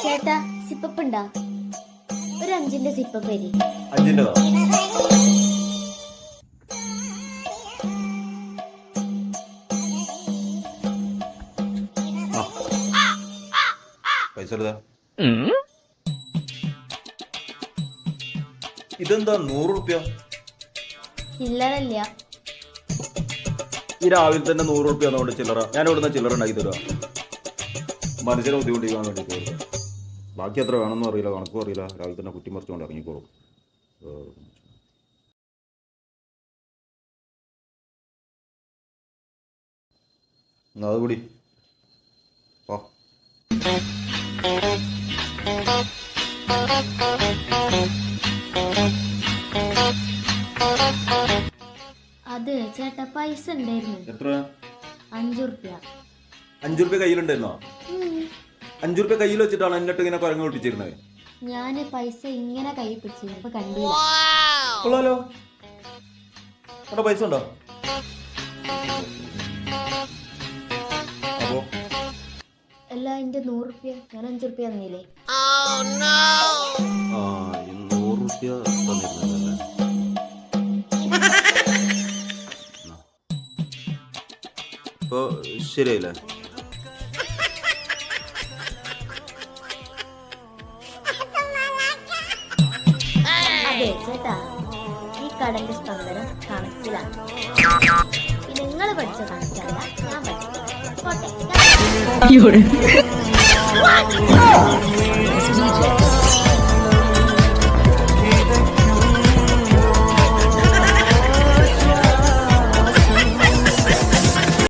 ചേട്ടാ സിപ്പപ്പ് ഉണ്ടാ ഒരു അഞ്ചിന്റെ സിപ്പപ്പ് വരി അഞ്ചിന്റെതാ പൈസ ഇതെന്താ നൂറ് റുപ്യ ചില്ലറല്ല ഈ രാവിലെ തന്നെ നൂറ് റുപ്യ ചില്ലറ. ഞാൻ ഇവിടുന്ന് ചില്ലറ ഉണ്ടാക്കി തരുക മനുഷ്യരെ ബുദ്ധിമുട്ടിക്കാൻ വേണ്ടി കൊടുക്കുക ബാക്കി എത്ര വേണമെന്നും അറിയില്ല കണക്കും അറിയില്ല. രാവിലെ തന്നെ കുറ്റി മറിച്ചുകൊണ്ട് ഇറങ്ങിക്കോളും. ഏഹ്. എന്നാ അത് കൂടി. ഓ അത് ചേട്ടാ പൈസ ഉണ്ടായിരുന്നു. എത്ര? അഞ്ചു റുപ്യ അഞ്ചു റുപ്യ കയ്യിലുണ്ടായിരുന്നോ? അഞ്ചു റുപ്യ കയ്യിൽ വെച്ചിട്ടാണ് എന്നിട്ട് ഇങ്ങനെ കുരങ്ങ് ഒട്ടിച്ചിരുന്നത് ഞാൻ പൈസ ഇങ്ങനെ കൈ പിടിച്ചു അപ്പൊ കണ്ടില്ല കൊള്ളാലോ. അവിടെ പൈസ ഉണ്ടോ? അപ്പോ? അല്ല എന്റെ നൂറ് റുപ്യ ഞാൻ അഞ്ചു റുപ്യ തന്നില്ലേ ആ ഈ നൂറ് റുപ്യ തന്നിരുന്നല്ലേ ഇപ്പൊ ശരിയായില്ലേ? അതെ ഈ കടന്റെ സ്പന്ദനം കണക്കിലാണ്. നിങ്ങൾ പഠിച്ച കണക്കല്ല ഞാൻ പഠിച്ചത്. പോട്ടെ.